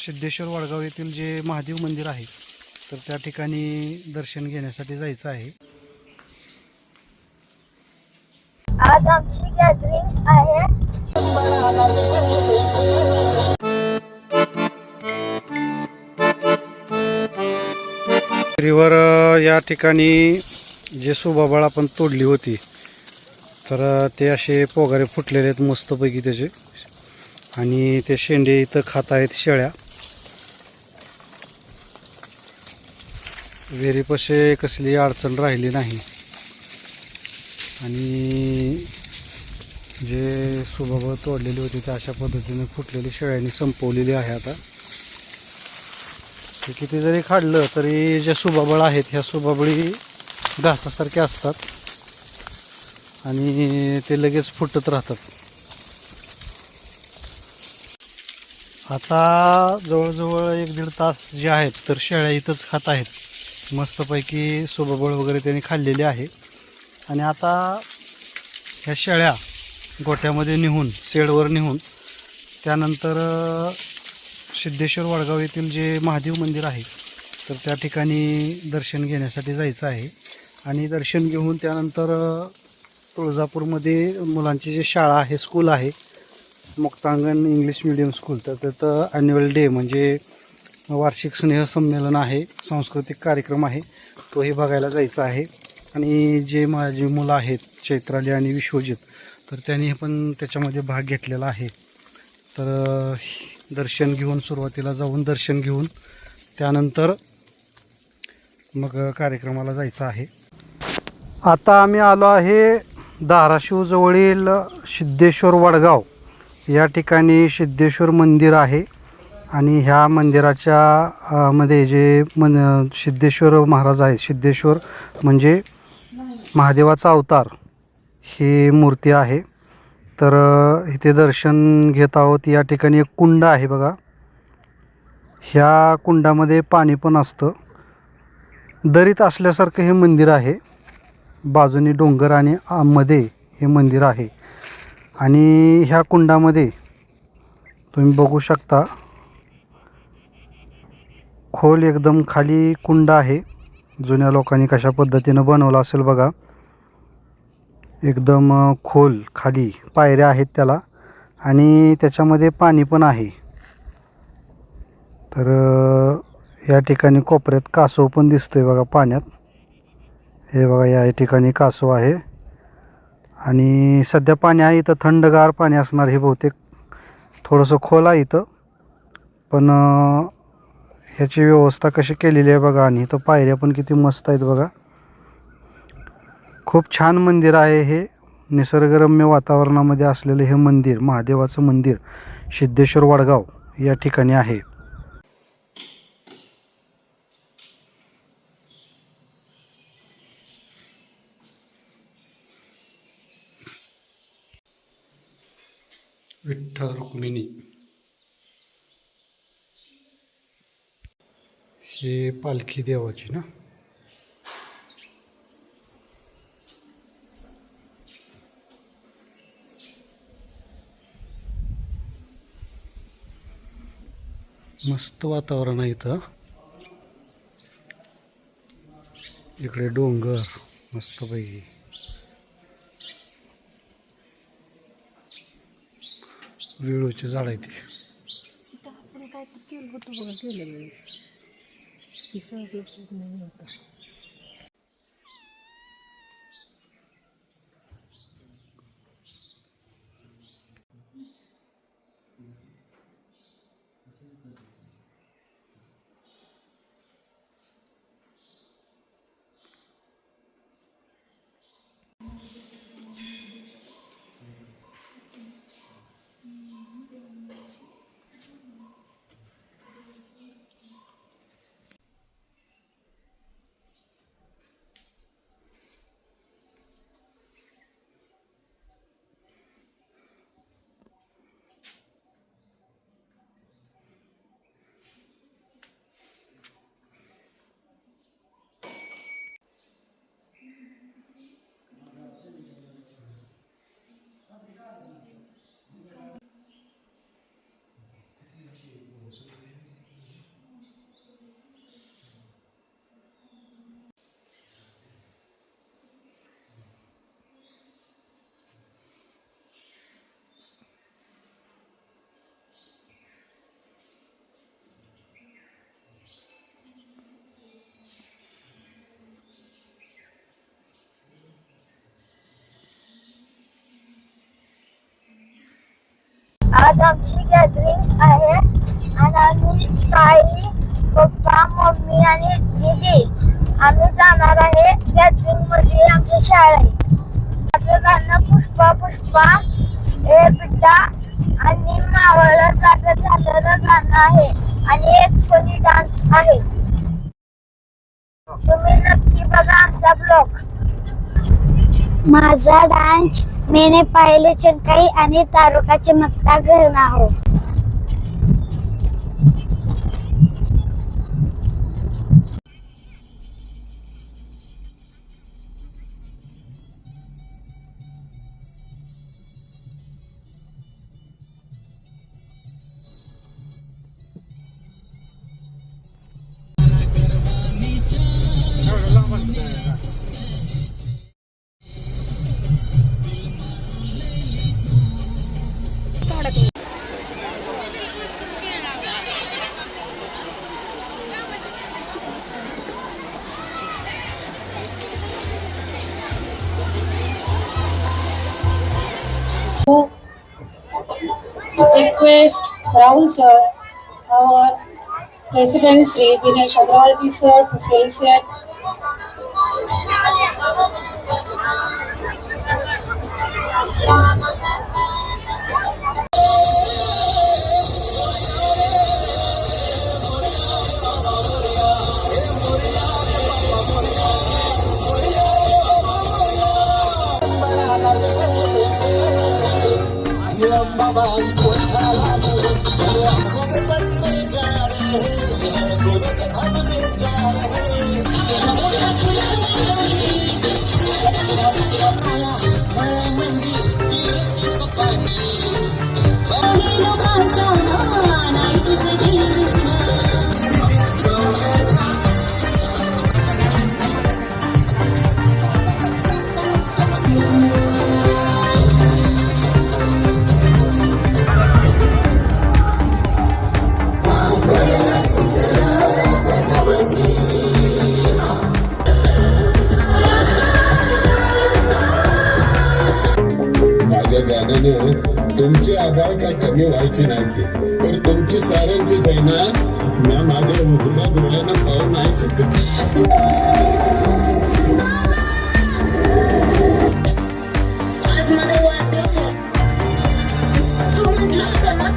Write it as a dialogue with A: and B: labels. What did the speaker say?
A: सिद्धेश्वर वडगाव येथील जे महादेव मंदिर आहे तर त्या ठिकाणी दर्शन घेण्यासाठी जायचं आहे.
B: आज आमची गॅदरिंग आहे.
A: रिव्हर या ठिकाणी जे सुबाबळ आपण तोडली होती. तर ते असे पोगारे फुटलेले आहेत मस्तपैकी त्याचे. आणि ते शेंडे इथं खात आहेत शेळ्या. विहिरीपाशी कसली अडचण राहिली नाही. आणि जे सुभाबळ तोडलेली होती ते अशा पद्धतीने फुटलेली शेळ्यांनी संपवलेली आहे आता. ते किती जरी काढलं तरी ज्या सुबाबळ आहेत ह्या सुबाबळी घासासारख्या असतात. आणि ते लगेच फुटत राहतात. आता जवळजवळ एक दीड तास जे आहेत तर शेळ्या इथंच खात आहेत. मस्तपैकी सुबाबळ वगैरे त्यांनी खाल्लेली आहे. आणि आता ह्या शेळ्या गोठ्यामध्ये निघून शेडवर निघून त्यानंतर सिद्धेश्वर वडगाव येथील जे महादेव मंदिर आहे तर त्या ठिकाणी दर्शन घेण्यासाठी जायचं आहे. आणि दर्शन घेऊन त्यानंतर तुळजापूरमध्ये मुलांची जी शाळा आहे स्कूल आहे मुक्तांगण इंग्लिश मिडियम स्कूल तर त्याचं ॲन्युअल डे म्हणजे वार्षिक स्नेहसंमेलन आहे सांस्कृतिक कार्यक्रम आहे तोही बघायला जायचा आहे. आणि जे माझी मुलं आहेत चैत्राली आणि विश्वजित तर त्यांनी पण त्याच्यामध्ये भाग घेतलेला आहे. तर दर्शन घेऊन सुरुवातीला जाऊन दर्शन घेऊन त्यानंतर मग कार्यक्रमाला जायचं आहे. आता आम्ही आलो आहे धाराशिवजवळील सिद्धेश्वर वडगाव. या ठिकाणी सिद्धेश्वर मंदिर आहे. आणि ह्या मंदिराच्या मध्ये जे मन सिद्धेश्वर महाराज आहेत सिद्धेश्वर म्हणजे महादेवाचा अवतार ही मूर्ती आहे. तर इथे दर्शन घेत आहोत. या ठिकाणी एक कुंड आहे बघा. ह्या कुंडामध्ये पाणी पण असतं. दरीत असल्यासारखं हे मंदिर आहे. बाजूनी डोंगर आणि मध्ये हे मंदिर आहे. आणि ह्या कुंडामध्ये तुम्ही बघू शकता खोल एकदम खाली कुंड आहे. जुन्या लोकांनी कशा पद्धतीनं बनवलं असेल बघा. एकदम खोल खाली पायऱ्या आहेत त्याला. आणि त्याच्यामध्ये पाणी पण आहे. तर या ठिकाणी कोपऱ्यात कासव पण दिसतो आहे बघा पाण्यात. हे बघा या ठिकाणी कासव आहे. आणि सध्या पाणी आहे इथं थंडगार पाणी असणार हे बहुतेक. थोडंसं खोल आहे इथं. पण ह्याची व्यवस्था कशी केलेली आहे बघा आणि इथं पायऱ्या पण किती मस्त आहेत बघा. खूप छान मंदिर आहे हे. निसर्गरम्य वातावरणामध्ये असलेलं हे मंदिर महादेवाचं मंदिर सिद्धेश्वर वडगाव या ठिकाणी आहे. विठ्ठल रुक्मिणी. हे पालखी देवाची ना? मस्त वातावरण आहे इथं. इकडे डोंगर मस्तपैकी. वेळूचे झाड आहे ते.
C: आपण काय तर केलं होतं
B: आज आमची गॅदरिंग आहे आणि आम्ही ताई पप्पा मम्मी आणि दीदी. आम्ही जाणार आहे गॅदरिंगमध्ये आमची शाळा आहे. माझं गाणं पुष्पा पुष्पा हे बिड्डा आणि मावळ जागा झालेलं गाणं आहे. आणि एक फनी डान्स आहे. तुम्ही नक्की बघा आमचा ब्लॉग माझा डान्स मेने पाहिले चंकाई आणि तारुकाचे मस्ता करना हो to
D: request Rahul sir, our President Sri Dinesh Agrawal ji sir to felicitate
E: माझ्या जाण्याने तुमची आबाळ काय कमी व्हायची नव्हती पण तुमची साऱ्यांची दैना मी माझ्या उघड्या डोळ्यानं पाहू नाही शकत
F: तू म्हटलं होतं ना